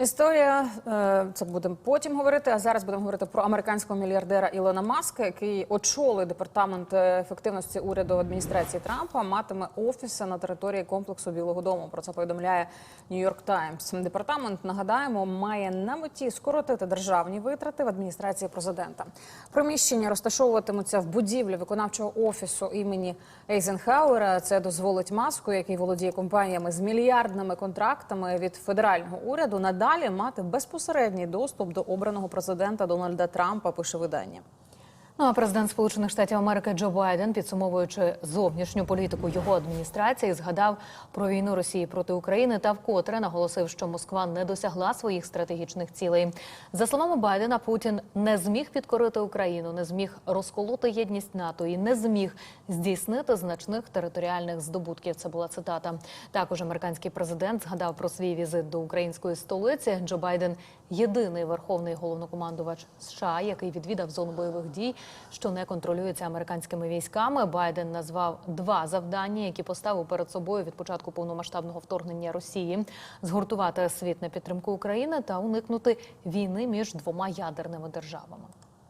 Історія е, це будемо потім говорити. А зараз будемо говорити про американського мільярдера Ілона Маска, який очолив департамент е, ефективності уряду адміністрації Трампа. Матиме офіси на території комплексу Білого Дому. Про це повідомляє Нью-Йорк Таймс. Департамент нагадаємо має на меті скоротити державні витрати в адміністрації президента. Приміщення розташовуватимуться в будівлі виконавчого офісу імені Ейзенхауера. Це дозволить маску, який володіє компаніями з мільярдними контрактами від федерального уряду. Надалі мати безпосередній доступ до обраного президента Дональда Трампа. Пише видання. Ну а президент Сполучених Штатів Америки Джо Байден, підсумовуючи зовнішню політику його адміністрації, згадав про війну Росії проти України та вкотре наголосив, що Москва не досягла своїх стратегічних цілей. За словами Байдена, Путін не зміг підкорити Україну, не зміг розколоти єдність НАТО і не зміг здійснити значних територіальних здобутків. Це була цитата. Також американський президент згадав про свій візит до української столиці. Джо Байден єдиний верховний головнокомандувач США, який відвідав зону бойових дій, що не контролюється американськими військами. Байден назвав два завдання, які поставив перед собою від початку повномасштабного вторгнення Росії: згуртувати світ на підтримку України та уникнути війни між двома ядерними державами.